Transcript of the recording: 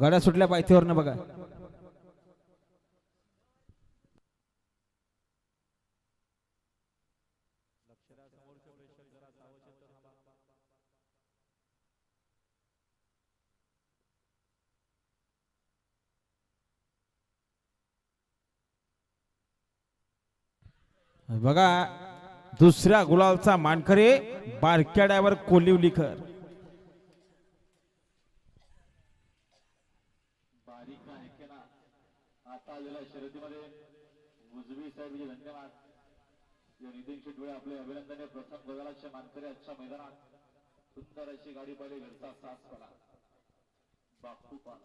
गाड्या सुटल्या पायथीवरनं बघा. बघा दुसऱ्या गुलालचा मानकरे बारक्या डायवर कोलिवलीकर बारीक आहे ना आता आलेल्या शर्यतीमध्ये. उजवी साहेब म्हणजे धन्यवाद. या नितीन शेटवे आपले अभिनंदन. प्रथम गजालाचे मानकरी आजच्या मैदानात. सुंदर अशी गाडी पाहिली. घरचा सास पाला बापू पाला